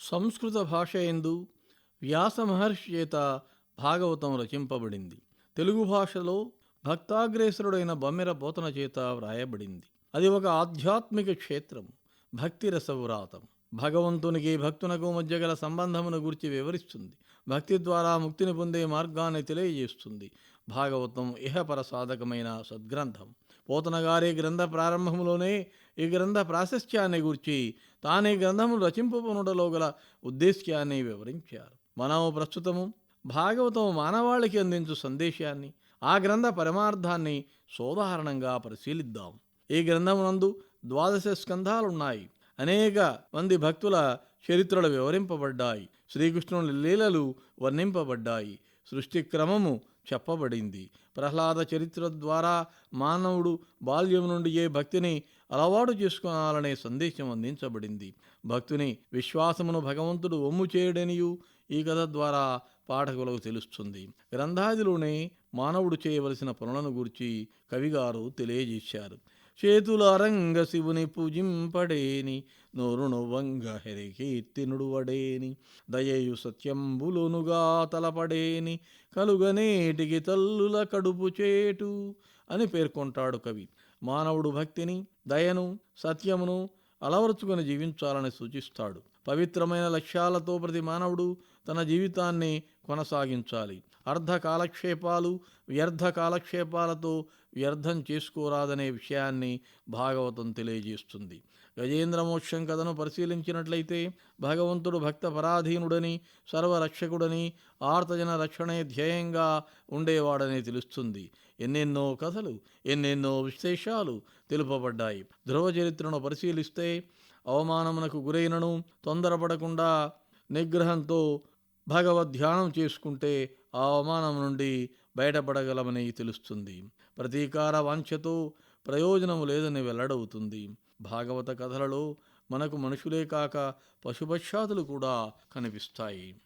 సంస్కృత భాష ఎందు వ్యాస మహర్షి చేత భాగవతం రచింపబడింది. తెలుగు భాషలో భక్తాగ్రేసరుడైన బమ్మెర పోతన చేత వ్రాయబడింది. అది ఒక ఆధ్యాత్మిక క్షేత్రం భక్తి రసవ్రాతం. భగవంతునికి భక్తునకు మధ్య గల సంబంధమును గురించి వివరిస్తుంది. భక్తి ద్వారా ముక్తిని పొందే మార్గాన్ని తెలియజేస్తుంది. భాగవతం ఇహపర సాధకమైన సద్గ్రంథం. పోతనగారే గ్రంథ ప్రారంభంలోనే ఈ గ్రంథ ప్రాశస్త్యాన్ని గూర్చి తానే గ్రంథము రచింపబనుటలో గల ఉద్దేశ్యాన్ని వివరించారు. మనము ప్రస్తుతము భాగవతం మానవాళికి అందించు సందేశాన్ని ఆ గ్రంథ పరమార్థాన్ని సోదాహరణంగా పరిశీలిద్దాం. ఈ గ్రంథమునందు ద్వాదశ స్కంధాలున్నాయి. అనేక మంది భక్తుల చరిత్రలు వివరింపబడ్డాయి. శ్రీకృష్ణుని లీలలు వర్ణింపబడ్డాయి. సృష్టి క్రమము చెప్పబడింది. ప్రహ్లాద చరిత్ర ద్వారా మానవుడు బాల్యం నుండి ఏ భక్తిని అలవాటు చేసుకోవాలనే సందేశం అందించబడింది. భక్తుని విశ్వాసమును భగవంతుడు ఒమ్ము చేయడనియు ఈ కథ ద్వారా పాఠకులకు తెలుస్తుంది. గ్రంథాదిలోనే మానవుడు చేయవలసిన పనులను గురించి కవిగారు తెలియజేశారు. చేతులారంగ శివుని పూజింపడేని నోరు నొవ్వంగ హరికీర్తినుడువడేని దయయు సత్యంబులునుగా తలపడేని కలుగనేటికి తల్లుల కడుపు చేటు అని పేర్కొంటాడు కవి. మానవుడు భక్తిని దయను సత్యమును అలవరుచుకొని జీవించాలని సూచిస్తాడు. పవిత్రమైన లక్ష్యాలతో ప్రతి మానవుడు తన జీవితాన్ని కొనసాగించాలి. అర్ధ కాలక్షేపాలు వ్యర్థ కాలక్షేపాలతో వ్యర్థం చేసుకోరాదనే విషయాన్ని భాగవతం తెలియజేస్తుంది. గజేంద్ర మోక్షం కథను పరిశీలించినట్లయితే భగవంతుడు భక్త పరాధీనుడని సర్వరక్షకుడని ఆర్తజన రక్షణే ధ్యేయంగా ఉండేవాడని తెలుస్తుంది. ఎన్నెన్నో కథలు ఎన్నెన్నో విశేషాలు తెలుపబడ్డాయి. ధ్రువ చరిత్రను పరిశీలిస్తే అవమానమునకు గురైనను తొందరపడకుండా నిగ్రహంతో భగవద్ ధ్యానం చేసుకుంటే ఆ అవమానం నుండి బయటపడగలమని తెలుస్తుంది. ప్రతీకార వాంఛతో ప్రయోజనము లేదని వెల్లడవుతుంది. భాగవత కథలలో మనకు మనుషులే కాక పశుపశ్చాతులు కూడా కనిపిస్తాయి.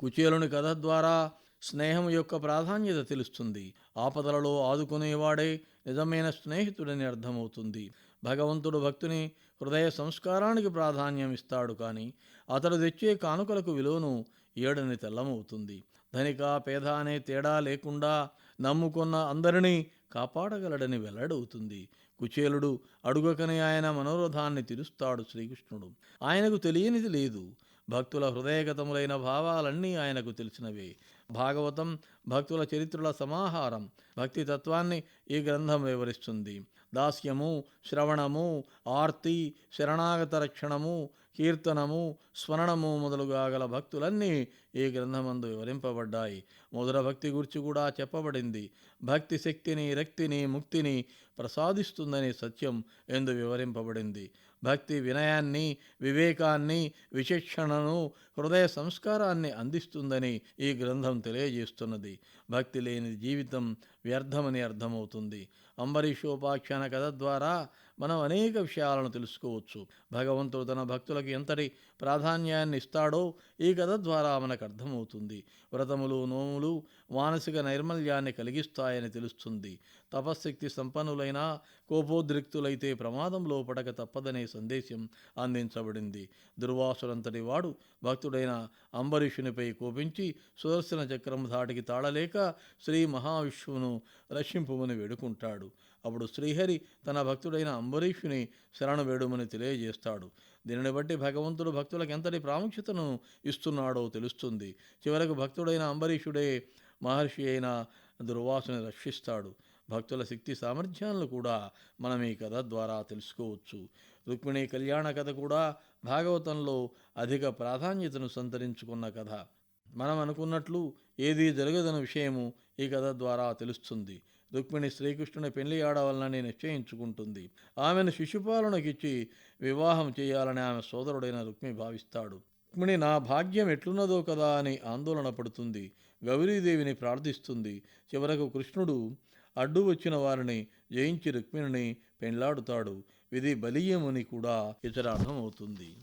కుచేలుని కథ ద్వారా స్నేహం యొక్క ప్రాధాన్యత తెలుస్తుంది. ఆపదలలో ఆదుకునేవాడే నిజమైన స్నేహితుడని అర్థమవుతుంది. భగవంతుడు భక్తుని హృదయ సంస్కారానికి ప్రాధాన్యం ఇస్తాడు కానీ అతడు తెచ్చే కానుకలకు విలువను ఏడని తెల్లమవుతుంది. ధనిక పేద అనే తేడా లేకుండా నమ్ముకున్న అందరినీ కాపాడగలడని వెల్లడవుతుంది. కుచేలుడు అడుగకని ఆయన మనోరథాన్ని తీరుస్తాడు శ్రీకృష్ణుడు. ఆయనకు తెలియనిది లేదు. భక్తుల హృదయగతములైన భావాలన్నీ ఆయనకు తెలిసినవే. భాగవతం భక్తుల చరిత్రల సమాహారం. భక్తి తత్వాన్ని ఈ గ్రంథం వివరిస్తుంది. దాస్యము శ్రవణము ఆర్తి శరణాగత రక్షణము కీర్తనము స్మరణము మొదలుగా గల భక్తులన్నీ ఈ గ్రంథమందు వివరింపబడ్డాయి. మధుర భక్తి గురించి కూడా చెప్పబడింది. భక్తి శక్తిని రక్తిని ముక్తిని ప్రసాదిస్తుందనే సత్యం ఎందు వివరింపబడింది. భక్తి వినయాన్ని వివేకాన్ని విచక్షణను హృదయ సంస్కారాన్ని అందిస్తుందని ఈ గ్రంథం తెలియజేస్తున్నది. భక్తి లేని జీవితం వ్యర్థమని అర్థమవుతుంది. అంబరీషోపాఖ్యాన కథ ద్వారా మనం అనేక విషయాలను తెలుసుకోవచ్చు. భగవంతుడు తన భక్తులకు ఎంతటి ప్రాధాన్యాన్ని ఇస్తాడో ఈ కథ ద్వారా మనకు అర్థమవుతుంది. వ్రతములు నోములు మానసిక నైర్మల్యాన్ని కలిగిస్తాయని తెలుస్తుంది. తపశ్శక్తి సంపన్నులైన కోపోద్రిక్తులైతే ప్రమాదంలో పడక తప్పదనే సందేశం అందించబడింది. దుర్వాసులంతటి వాడు భక్తుడైన అంబరీషునిపై కోపించి సుదర్శన చక్రం ధాటికి తాళలేక శ్రీ మహావిష్ణువును రక్షింపుమని వేడుకుంటాడు. అప్పుడు శ్రీహరి తన భక్తుడైన అంబరీషుని శరణు వేడుమని తెలియజేస్తాడు. దీనిని బట్టి భగవంతుడు భక్తులకు ఎంతటి ప్రాముఖ్యతను ఇస్తున్నాడో తెలుస్తుంది. చివరకు భక్తుడైన అంబరీషుడే మహర్షి అయిన దుర్వాసుని రక్షిస్తాడు. భక్తుల శక్తి సామర్థ్యాలను కూడా మనం ఈ కథ ద్వారా తెలుసుకోవచ్చు. రుక్మిణి కళ్యాణ కథ కూడా భాగవతంలో అధిక ప్రాధాన్యతను సంతరించుకున్న కథ. మనం అనుకున్నట్లు ఏదీ జరగదన్న విషయము ఈ కథ ద్వారా తెలుస్తుంది. రుక్మిణి శ్రీకృష్ణుని పెళ్ళి ఆడవాలని నిశ్చయించుకుంటుంది. ఆమెను శిశుపాలనకిచ్చి వివాహం చేయాలని ఆమె సోదరుడైన రుక్మి భావిస్తాడు. రుక్మిణి నా భాగ్యం ఎట్లున్నదో కదా అని ఆందోళన పడుతుంది. గౌరీదేవిని ప్రార్థిస్తుంది. చివరకు కృష్ణుడు అడ్డు వచ్చిన వారిని జయించి రుక్మిణిని పెండ్లాడుతాడు ఇది బలీయముని కూడా ఇతర అర్థమవుతుంది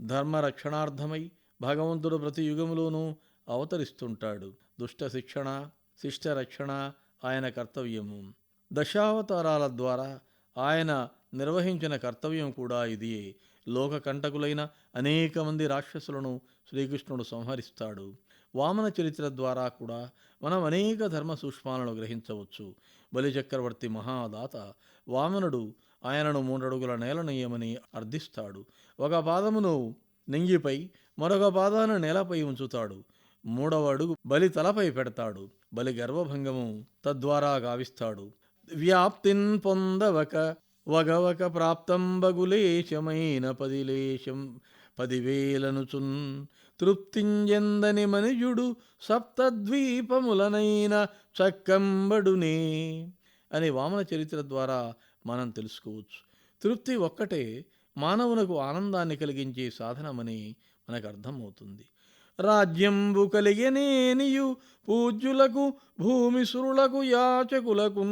ధర్మ రక్షణార్థమై భగవంతుడు ప్రతి యుగములోనూ అవతరిస్తుంటాడు. దుష్ట శిక్షణ శిష్ట రక్షణ ఆయన కర్తవ్యము. దశావతారాల ద్వారా ఆయన నిర్వహించిన కర్తవ్యం కూడా ఇది. లోక కంటకులైన అనేక మంది రాక్షసులను శ్రీకృష్ణుడు సంహరిస్తాడు. వామన చరిత్ర ద్వారా కూడా మనం అనేక ధర్మ సూక్ష్మాలను గ్రహించవచ్చు. బలిచక్రవర్తి మహాదాత వామనుడు ఆయనను మూడడుగుల నేలనీయమని అర్థిస్తాడు. ఒక పాదమును నింగిపై మరొక పాదాన్ని నేలపై ఉంచుతాడు. మూడవ అడుగు బలి తలపై పెడతాడు. బలి గర్వభంగము తద్వారా గావిస్తాడు. వ్యాప్తిన్ పొందవక వగవక ప్రాప్తం బగులేశమైన పదిలేశం పదివేలనుచున్ తృప్తింజెందని మనుజుడు సప్తద్వీపములనైన చక్కంబడునే అని వామన చరిత్ర ద్వారా మనం తెలుసుకోవచ్చు. తృప్తి ఒక్కటే మానవునకు ఆనందాన్ని కలిగించే సాధనమని మనకు అర్థమవుతుంది. రాజ్యంబు కలిగనేనియు పూజ్యులకు భూమిసురులకు యాచకులకు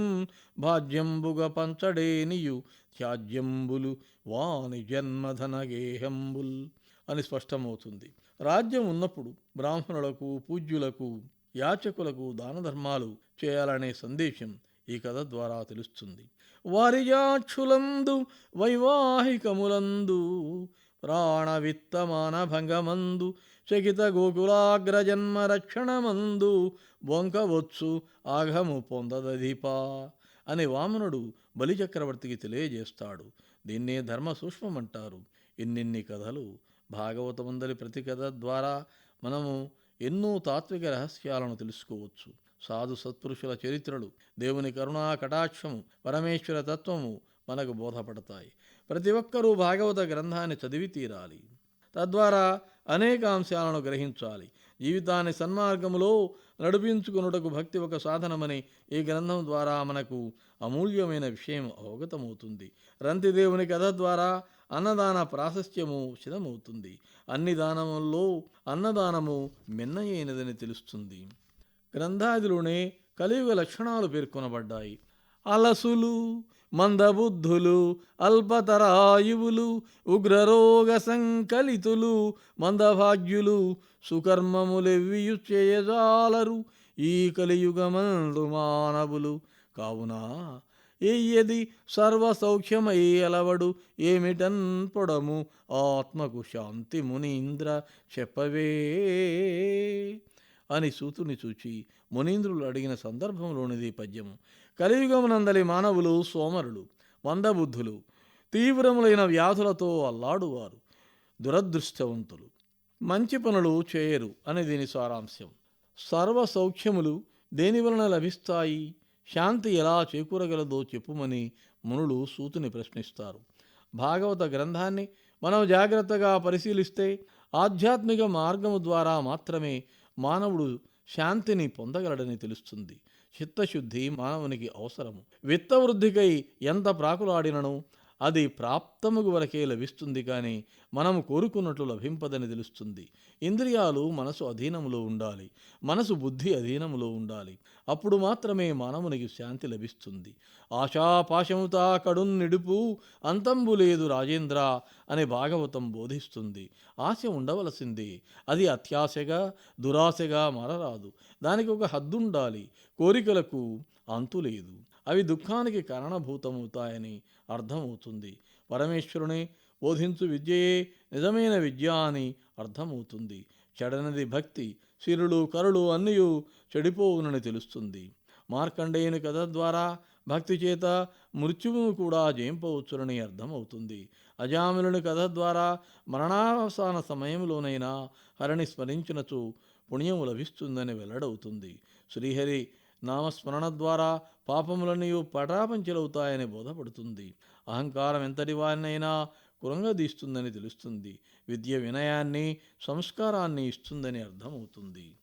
భాజ్యంబుగా పంచడేనియు త్యాజ్యంబులు వాని జన్మధన గేహంబుల్ అని స్పష్టమవుతుంది. రాజ్యం ఉన్నప్పుడు బ్రాహ్మణులకు పూజ్యులకు యాచకులకు దాన ధర్మాలు చేయాలనే సందేశం ఈ కథ ద్వారా తెలుస్తుంది. వారి యాక్షులందు వైవాహికములందు ప్రాణవిత్తమాన భంగమందు చకిత గోకులాగ్రజన్మ రక్షణమందు వంకవచ్చు ఆఘము పొందదధిపా అని వామనుడు బలిచక్రవర్తికి తెలియజేస్తాడు. దీన్నే ధర్మ సూక్ష్మమంటారు ఇన్నిన్ని కథలు భాగవతమందలి ప్రతి కథ ద్వారా మనము ఎన్నో తాత్విక రహస్యాలను తెలుసుకోవచ్చు. సాధు సత్పురుషుల చరిత్రలు దేవుని కరుణా కటాక్షము పరమేశ్వర తత్వము మనకు బోధపడతాయి. ప్రతి ఒక్కరూ భాగవత గ్రంథాన్ని చదివి తీరాలి. తద్వారా అనేక అంశాలను గ్రహించాలి. జీవితాన్ని సన్మార్గములో నడిపించుకున్నటకు భక్తి ఒక సాధనమని ఈ గ్రంథం ద్వారా మనకు అమూల్యమైన విషయం అవగతమవుతుంది. రంతిదేవుని కథ ద్వారా అన్నదాన ప్రాశస్త్యము సిద్ధమవుతుంది. అన్ని దానముల్లో అన్నదానము మిన్నయైనదని తెలుస్తుంది. గ్రంథాదిలోనే కలియుగ లక్షణాలు పేర్కొనబడ్డాయి. అలసులు మందబుద్ధులు అల్పతరాయువులు ఉగ్రరోగ సంకలితులు మందభాగ్యులు సుకర్మములెవ్వియు చేయజాలరు ఈ కలియుగమందు మానవులు. కావున ఎయ్యది సర్వసౌఖ్యమై అలవడు ఏమిటన్ పొడము? ఆత్మకు శాంతి మునీంద్ర చెప్పవే అని సూతుని చూచి మునీంద్రులు అడిగిన సందర్భంలోనిది పద్యము. కలియుగమునందలి మానవులు సోమరులు మందబుద్ధులు తీవ్రములైన వ్యాధులతో అల్లాడువారు దురదృష్టవంతులు. మంచి పనులు చేయరు అని దీని సారాంశం. సర్వ సౌఖ్యములు దేని వలన లభిస్తాయి? శాంతి ఎలా చేకూరగలదో చెప్పుమని మునులు సూతుని ప్రశ్నిస్తారు. భాగవత గ్రంథాన్ని మనం జాగ్రత్తగా పరిశీలిస్తే ఆధ్యాత్మిక మార్గము ద్వారా మాత్రమే మానవుడు శాంతిని పొందగలడని తెలుస్తుంది. చిత్తశుద్ధి మానవునికి అవసరము. విత్తవృద్ధికై ఎంత ప్రాకులాడినను అది ప్రాప్తముగు వరకే లభిస్తుంది కానీ మనము కోరుకున్నట్లు లభింపదని తెలుస్తుంది. ఇంద్రియాలు మనసు అధీనములో ఉండాలి. మనసు బుద్ధి అధీనములో ఉండాలి. అప్పుడు మాత్రమే మానవునికి శాంతి లభిస్తుంది. ఆశాపాశముతా కడున్ నిడుపు అంతంబు లేదు రాజేంద్ర అనే భాగవతం బోధిస్తుంది. ఆశ ఉండవలసింది. అది అత్యాశగా దురాశగా మారరాదు. దానికి ఒక హద్దుండాలి. కోరికలకు అంతు లేదు. అవి దుఃఖానికి కారణభూతమవుతాయని అర్థమవుతుంది. పరమేశ్వరుని బోధించు విద్యయే నిజమైన విద్య అని అర్థమవుతుంది. చెడనది భక్తి సిరులు కరులు అన్నయు చెడిపోవునని తెలుస్తుంది. మార్కండేయుని కథ ద్వారా భక్తి చేత మృత్యువును కూడా జయింపవచ్చునని అర్థమవుతుంది. అజామిలుని కథ ద్వారా మరణావసాన సమయంలోనైనా హరిని స్మరించినచు పుణ్యము లభిస్తుందని వెల్లడవుతుంది. శ్రీహరి నామస్మరణ ద్వారా పాపములన్నీ పటాపంచలవుతాయని బోధపడుతుంది. అహంకారం ఎంతటి వారినైనా కురంగదీస్తుందని తెలుస్తుంది. విద్య వినయాన్ని సంస్కారాన్ని ఇస్తుందని అర్థమవుతుంది.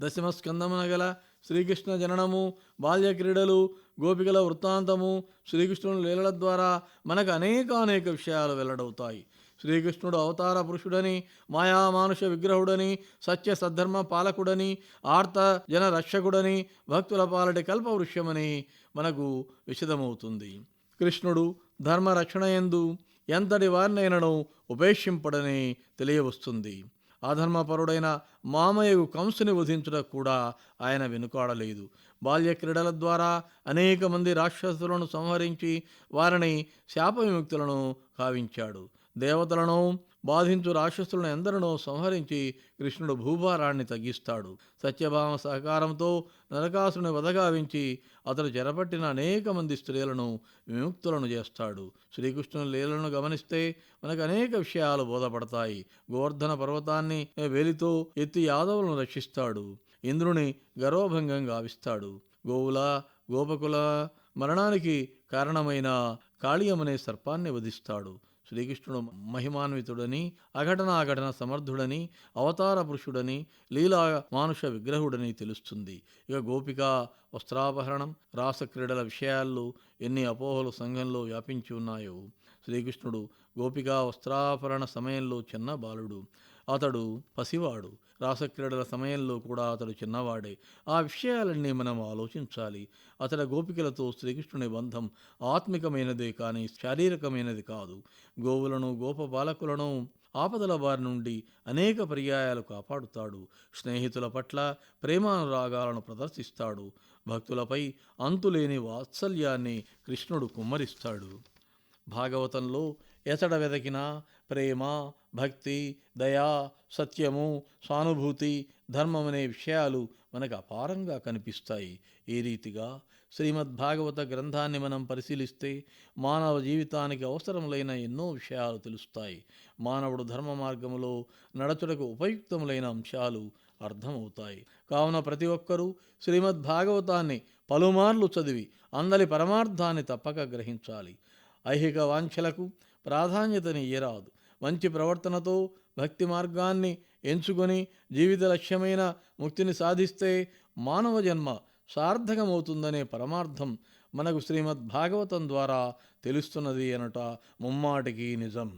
దశమ స్కందమున గల శ్రీకృష్ణ జననము బాల్య క్రీడలు గోపికల వృత్తాంతము శ్రీకృష్ణుని లీలల ద్వారా మనకు అనేక అనేక విషయాలు వెల్లడవుతాయి. శ్రీకృష్ణుడు అవతార పురుషుడని మాయామానుష విగ్రహుడని సత్య సద్ధర్మ పాలకుడని ఆర్త జన రక్షకుడని భక్తుల పాలటి కల్పవృక్షమని మనకు విశదమవుతుంది. కృష్ణుడు ధర్మ రక్షణ ఎందు ఎంతటి వారినైనను ఉపేక్షింపడని తెలియవస్తుంది. అధర్మపరుడైన మామయ్యకు కంసుని వధించుటకు కూడా ఆయన వెనుకాడలేదు. బాల్య క్రీడల ద్వారా అనేక మంది రాక్షసులను సంహరించి వారిని శాప విముక్తులను కావించాడు. దేవతలను బాధించు రాక్షసులను ఎందరినో సంహరించి కృష్ణుడు భూభారాన్ని తగ్గిస్తాడు. సత్యభామ సహకారంతో నరకాసుని వదగావించి అతడు చెరపట్టిన అనేక మంది స్త్రీలను విముక్తులను చేస్తాడు. శ్రీకృష్ణుని లీలను గమనిస్తే మనకు అనేక విషయాలు బోధపడతాయి. గోవర్ధన పర్వతాన్ని వేలితో ఎత్తి యాదవులను రక్షిస్తాడు. ఇంద్రుని గర్వభంగం గావిస్తాడు. గోవుల గోపకుల మరణానికి కారణమైన కాళీయమనే సర్పాన్ని వధిస్తాడు. శ్రీకృష్ణుడు మహిమాన్వితుడని అఘటన సమర్థుడని అవతార పురుషుడని లీలా మానుష విగ్రహుడని తెలుస్తుంది. ఇక గోపిక వస్త్రాపహరణం రాసక్రీడల విషయాల్లో ఎన్ని అపోహలు సంఘంలో వ్యాపించి ఉన్నాయో. శ్రీకృష్ణుడు గోపికా వస్త్రాపహరణ సమయంలో చిన్న బాలుడు. అతడు పసివాడు. రాసక్రీడల సమయంలో కూడా అతడు చిన్నవాడే. ఆ విషయాలన్నీ మనం ఆలోచించాలి. అతడి గోపికలతో శ్రీకృష్ణుని బంధం ఆత్మికమైనదే కానీ శారీరకమైనది కాదు. గోవులను గోపబాలకులను ఆపదల వారి నుండి అనేక పర్యాయాలు కాపాడుతాడు. స్నేహితుల పట్ల ప్రేమానురాగాలను ప్రదర్శిస్తాడు. భక్తులపై అంతులేని వాత్సల్యాన్ని కృష్ణుడు కుమ్మరిస్తాడు. భాగవతంలో ఎతడ వెదకినా ప్రేమ భక్తి దయా సత్యము సానుభూతి ధర్మం అనే విషయాలు మనకు అపారంగా కనిపిస్తాయి. ఈ రీతిగా శ్రీమద్భాగవత గ్రంథాన్ని మనం పరిశీలిస్తే మానవ జీవితానికి అవసరములైన ఎన్నో విషయాలు తెలుస్తాయి. మానవుడు ధర్మ మార్గంలో నడచుటకు ఉపయుక్తములైన అంశాలు అర్థమవుతాయి. కావున ప్రతి ఒక్కరూ శ్రీమద్భాగవతాన్ని పలుమార్లు చదివి అందరి పరమార్థాన్ని తప్పక గ్రహించాలి. ఐహిక వాంఛలకు ప్రాధాన్యతని ఇయరాదు మంచి ప్రవర్తనతో భక్తి మార్గాన్ని ఎంచుకొని జీవిత లక్ష్యమైన ముక్తిని సాధిస్తే మానవ జన్మ సార్థకమవుతుందనే పరమార్థం మనకు శ్రీమద్ భాగవతం ద్వారా తెలుస్తున్నది అనట ముమ్మాటికి నిజం.